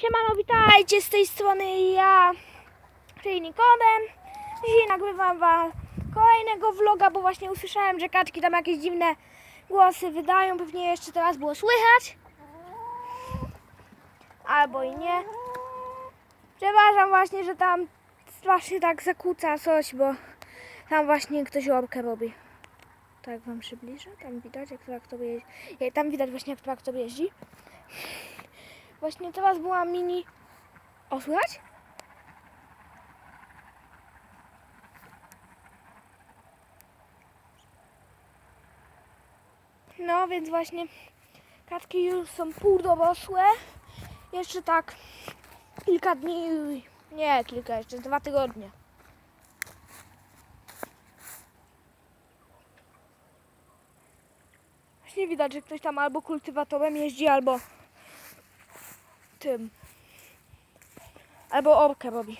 Siemano, witajcie z tej strony ja, czyli Nikodem. Dzisiaj nagrywam wam kolejnego vloga, bo właśnie usłyszałem, że kaczki tam jakieś dziwne głosy wydają. Pewnie jeszcze teraz było słychać. Albo i nie. Przepraszam właśnie, że tam strasznie tak zakłóca coś, bo tam właśnie ktoś łapkę robi. Tak wam przybliżę. Tam widać jak traktor jeździ. Tam widać właśnie jak traktor jeździ. Właśnie teraz była mini... O, słychać? No, więc właśnie katki już są pół dorosłe. Jeszcze tak kilka dni, nie kilka, jeszcze dwa tygodnie. Właśnie widać, że ktoś tam albo kultywatorem jeździ, albo tym. Albo orkę robi.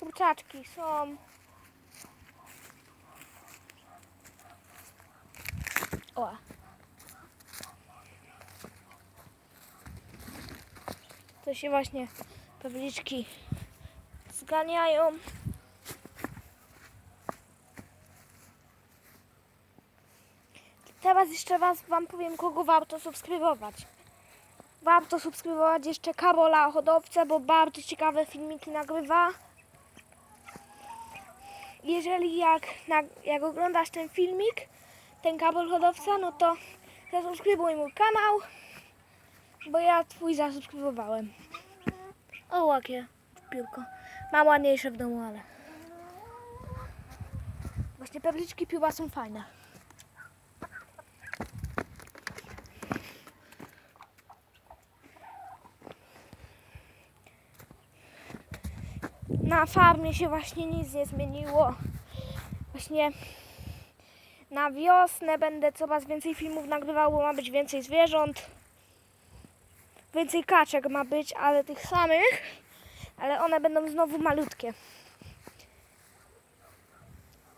Kurczaczki są. O. To się właśnie pawliczki zganiają. Teraz jeszcze raz Wam powiem, kogo warto subskrybować. Warto subskrybować jeszcze Karola Hodowcę, bo bardzo ciekawe filmiki nagrywa. Jeżeli jak, jak oglądasz ten filmik, ten Karol Hodowca, no to zasubskrybuj mój kanał, bo ja twój zasubskrybowałem. O, jakie piórko. Mam ładniejsze w domu, ale... Właśnie pewliczki pióra są fajne. Na farmie się właśnie nic nie zmieniło. Właśnie na wiosnę będę coraz więcej filmów nagrywał, bo ma być więcej zwierząt. Więcej kaczek ma być, ale tych samych. Ale one będą znowu malutkie.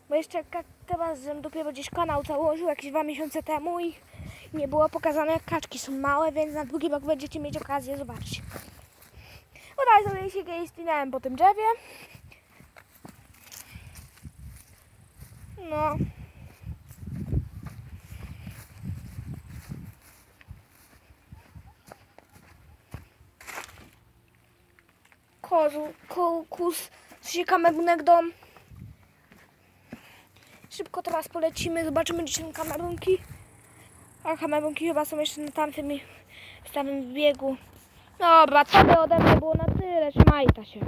Bo jeszcze teraz żem dopiero gdzieś kanał założył jakieś dwa miesiące temu i nie było pokazane jak kaczki są małe, więc na drugi rok będziecie mieć okazję zobaczyć. Tutaj sobie się kiedyś spinałem po tym drzewie. No. Kozu, ko, kus, się kamerunek dom. Szybko teraz polecimy, zobaczymy gdzie są kamerunki. A kamerunki chyba są jeszcze na tamtym, w biegu. Dobra, to by ode mnie było na tyle, trzymajcie się.